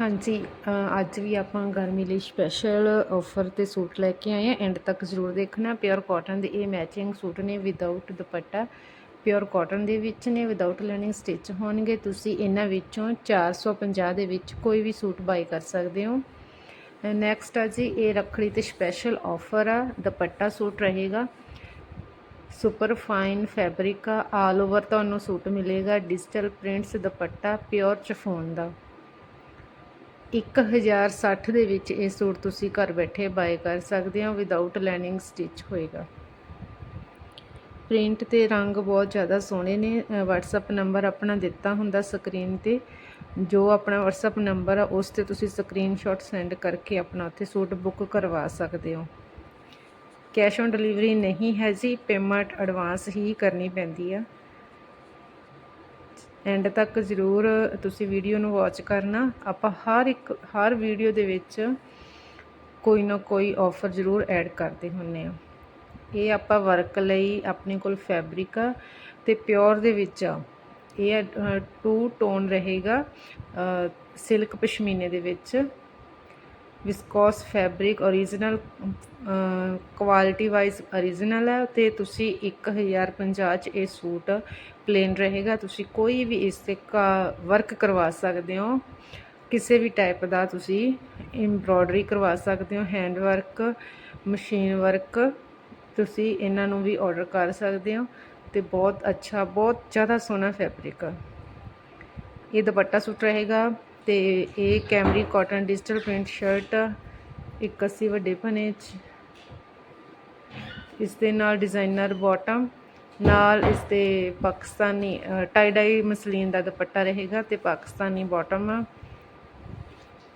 ਹਾਂਜੀ ਅੱਜ ਵੀ ਆਪਾਂ ਗਰਮੀ ਲਈ ਸਪੈਸ਼ਲ ਆਫਰ ਤੇ ਸੂਟ ਲੈ ਕੇ ਆਏ ਆ। ਐਂਡ ਤੱਕ ਜ਼ਰੂਰ ਦੇਖਣਾ। ਪਿਓਰ ਕਾਟਨ ਦੇ ਇਹ ਮੈਚਿੰਗ ਸੂਟ ਨੇ ਵਿਦਆਊਟ ਦੁਪੱਟਾ। ਪਿਓਰ ਕਾਟਨ ਦੇ ਵਿੱਚ ਨੇ ਵਿਦਆਊਟ ਲਾਈਨਿੰਗ ਸਟਿਚ ਹੋਣਗੇ। ਤੁਸੀਂ ਇਹਨਾਂ ਵਿੱਚੋਂ 450 ਦੇ ਵਿੱਚ ਕੋਈ ਵੀ ਸੂਟ ਬਾਈ ਕਰ ਸਕਦੇ ਹੋ। ਨੈਕਸਟ ਆ ਜੀ, ਇਹ ਰੱਖੜੀ ਤੇ ਸਪੈਸ਼ਲ ਆਫਰ ਆ। ਦੁਪੱਟਾ ਸੂਟ ਰਹੇਗਾ। ਸੁਪਰ ਫਾਈਨ ਫੈਬਰਿਕ ਆ। ਆਲ ਓਵਰ ਤੁਹਾਨੂੰ ਸੂਟ ਮਿਲੇਗਾ। Digital prints dupatta pure chiffon ਦਾ। 1060 ਦੇ ਵਿੱਚ ਇਹ ਸੂਟ ਤੁਸੀਂ ਘਰ ਬੈਠੇ ਬਾਏ ਕਰ ਸਕਦੇ ਹੋ ਵਿਦਆਊਟ ਲਾਈਨਿੰਗ ਸਟਿਚ ਹੋਏਗਾ। ਪ੍ਰਿੰਟ ਤੇ ਰੰਗ ਬਹੁਤ ਜ਼ਿਆਦਾ ਸੋਹਣੇ ਨੇ। WhatsApp ਨੰਬਰ ਆਪਣਾ ਦਿੱਤਾ ਹੁੰਦਾ ਸਕਰੀਨ ਤੇ। ਜੋ ਆਪਣਾ WhatsApp ਨੰਬਰ ਆ, ਉਸ ਤੇ ਤੁਸੀਂ ਸਕਰੀਨਸ਼ਾਟ ਸੈਂਡ ਕਰਕੇ ਆਪਣਾ ਉੱਥੇ ਸੂਟ ਬੁੱਕ ਕਰਵਾ ਸਕਦੇ ਹੋ। ਕੈਸ਼ ਔਨ ਡਿਲੀਵਰੀ ਨਹੀਂ ਹੈ ਜੀ ਪੇਮੈਂਟ ਐਡਵਾਂਸ ਹੀ ਕਰਨੀ ਪੈਂਦੀ ਆ। ਐਂਡ ਤੱਕ ਜ਼ਰੂਰ ਤੁਸੀਂ ਵੀਡੀਓ ਨੂੰ ਵਾਚ ਕਰਨਾ। ਆਪਾਂ ਹਰ ਇੱਕ, ਹਰ ਵੀਡੀਓ ਦੇ ਵਿੱਚ ਕੋਈ ਨਾ ਕੋਈ ਆਫਰ ਜ਼ਰੂਰ ਐਡ ਕਰਦੇ ਹੁੰਨੇ ਆ। ਇਹ ਆਪਾਂ ਵਰਕ ਲਈ ਆਪਣੇ ਕੋਲ ਫੈਬਰਿਕ ਆ ਤੇ ਪਿਓਰ ਦੇ ਵਿੱਚ ਆ। ਇਹ ਟੂ ਟੋਨ ਰਹੇਗਾ ਸਿਲਕ ਪਸ਼ਮੀਨੇ ਦੇ ਵਿੱਚ। Viscose fabric origignal quality wise origignal ਹੈ ਤੇ ਤੁਸੀਂ 1050 ਚ ਇਹ ਸੂਟ ਪਲੇਨ ਰਹੇਗਾ। ਤੁਸੀਂ ਕੋਈ ਵੀ ਇਸ ਤੇ ਵਰਕ ਕਰਵਾ ਸਕਦੇ ਹੋ। ਕਿਸੇ ਵੀ ਟਾਈਪ ਦਾ ਤੁਸੀਂ ਐਮਬ੍ਰੋਇਡਰੀ ਕਰਵਾ ਸਕਦੇ ਹੋ ਹੈਂਡ ਵਰਕ ਮਸ਼ੀਨ ਵਰਕ ਤੁਸੀਂ ਇਹਨਾਂ ਨੂੰ ਵੀ ਆਰਡਰ ਕਰ ਸਕਦੇ ਹੋ ਤੇ ਬਹੁਤ ਅੱਛਾ, ਬਹੁਤ ਜ਼ਿਆਦਾ ਸੋਹਣਾ ਫੈਬਰਿਕ ਆ ਇਹ ਦੁਪੱਟਾ ਸੂਟ ਰਹੇਗਾ। ਤੇ ਇਹ Camry cotton digital print shirt 81 ਵੱਡੇ ਭਨੇ ਚ। ਇਸ ਦੇ ਨਾਲ ਡਿਜ਼ਾਈਨਰ ਬਾਟਮ, ਨਾਲ ਇਸ ਤੇ ਪਾਕਿਸਤਾਨੀ ਟਾਈ ਡਾਈ ਮਸਲੀਨ ਦਾ ਦੁਪੱਟਾ ਰਹੇਗਾ ਤੇ ਪਾਕਿਸਤਾਨੀ ਬਾਟਮ।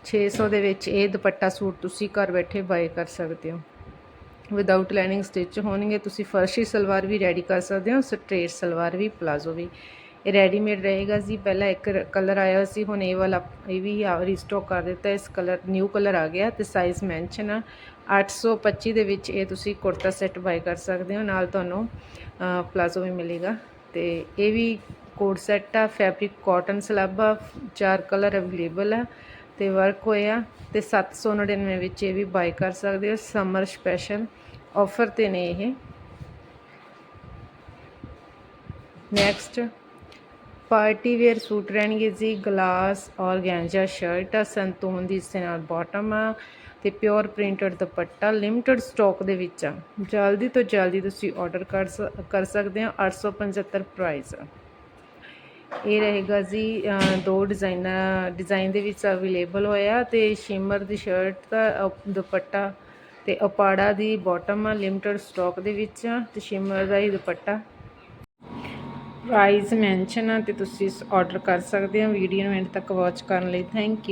600 ਦੇ ਵਿੱਚ ਇਹ ਦੁਪੱਟਾ ਸੂਟ ਤੁਸੀਂ ਘਰ ਬੈਠੇ ਬਾਏ ਕਰ ਸਕਦੇ ਹੋ। ਵਿਦਆਊਟ ਲਾਈਨਿੰਗ ਸਟਿਚ ਹੋਣਗੇ, ਤੁਸੀਂ ਫਰਸ਼ੀ ਸਲਵਾਰ ਵੀ ਰੈਡੀ ਕਰ ਸਕਦੇ ਹੋ ਸਟ੍ਰੇਟ ਸਲਵਾਰ ਵੀ ਪਲਾਜ਼ੋ ਵੀ। ਰੈਡੀਮੇਡ ਰਹੇਗਾ ਜੀ। ਪਹਿਲਾਂ ਇੱਕ ਕਲਰ ਆਇਆ ਸੀ, ਹੁਣ ਇਹ ਵਾਲਾ, ਇਹ ਵੀ ਰੀਸਟਾਕ ਕਰ ਦਿੱਤਾ। ਇਸ ਕਲਰ ਨਿਊ ਕਲਰ ਆ ਗਿਆ ਤੇ ਸਾਈਜ਼ ਮੈਂਸ਼ਨ ਆ। 825 ਦੇ ਵਿੱਚ ਇਹ ਤੁਸੀਂ ਕੁਰਤਾ ਸੈੱਟ ਬਾਈ ਕਰ ਸਕਦੇ ਹੋ। ਨਾਲ ਤੁਹਾਨੂੰ ਪਲਾਜ਼ੋ ਵੀ ਮਿਲੇਗਾ। ਤੇ ਇਹ ਵੀ ਕੋਡ ਸੈੱਟ ਆ ਫੈਬਰਿਕ ਕਾਟਨ ਸਲੱਬ ਆ, ਚਾਰ ਕਲਰ ਅਵੇਲੇਬਲ ਆ ਤੇ ਵਰਕ ਹੋਇਆ ਤੇ 799 ਵਿੱਚ ਇਹ ਵੀ ਬਾਈ ਕਰ ਸਕਦੇ ਹੋ। ਸਮਰ ਸਪੈਸ਼ਲ ਆਫਰ ਤੇ ਨੇ ਇਹ। ਨੈਕਸਟ ਪਾਰਟੀ ਵੇਅਰ ਸੂਟ ਰਹਿਣਗੇ ਜੀ, ਗਲਾਸ, ਔਰਗੈਂਜਾ, ਸ਼ਰਟ ਆ ਸੰਤੂਨ ਦੀ ਇਸ ਨਾਲ ਬਾਟਮ ਆ ਤੇ pure printed dupatta limited stock ਦੇ ਵਿੱਚ ਆ। ਜਲਦੀ ਤੋਂ ਜਲਦੀ ਤੁਸੀਂ ਆਰਡਰ ਕਰ ਕਰ ਸਕਦੇ ਹੋ 875 ਪ੍ਰਾਈਸ ਆ। ਇਹ ਰਹੇਗਾ ਜੀ ਦੋ ਡਿਜ਼ਾਈਨ ਡਿਜ਼ਾਈਨ ਦੇ ਵਿੱਚ ਅਵੇਲੇਬਲ ਹੋਇਆ ਤੇ ਸ਼ਿਮਰ ਦੀ ਸ਼ਰਟ ਦਾ ਦੁਪੱਟਾ ਤੇ ਅਪਾੜਾ ਦੀ ਬਾਟਮ ਆ ਲਿਮਟਿਡ ਸਟਾਕ ਦੇ ਵਿੱਚ ਆ ਤੇ ਸ਼ਿਮਰ ਦਾ ਹੀ ਦੁਪੱਟਾ। ਪ੍ਰਾਈਸ ਮੈਂਸ਼ਨ ਆ ਤੇ ਤੁਸੀਂ ਆਰਡਰ ਕਰ ਸਕਦੇ ਹੋ। ਵੀਡੀਓ ਨੂੰ ਐਂਡ ਤੱਕ ਵਾਚ ਕਰਨ ਲਈ ਥੈਂਕ ਯੂ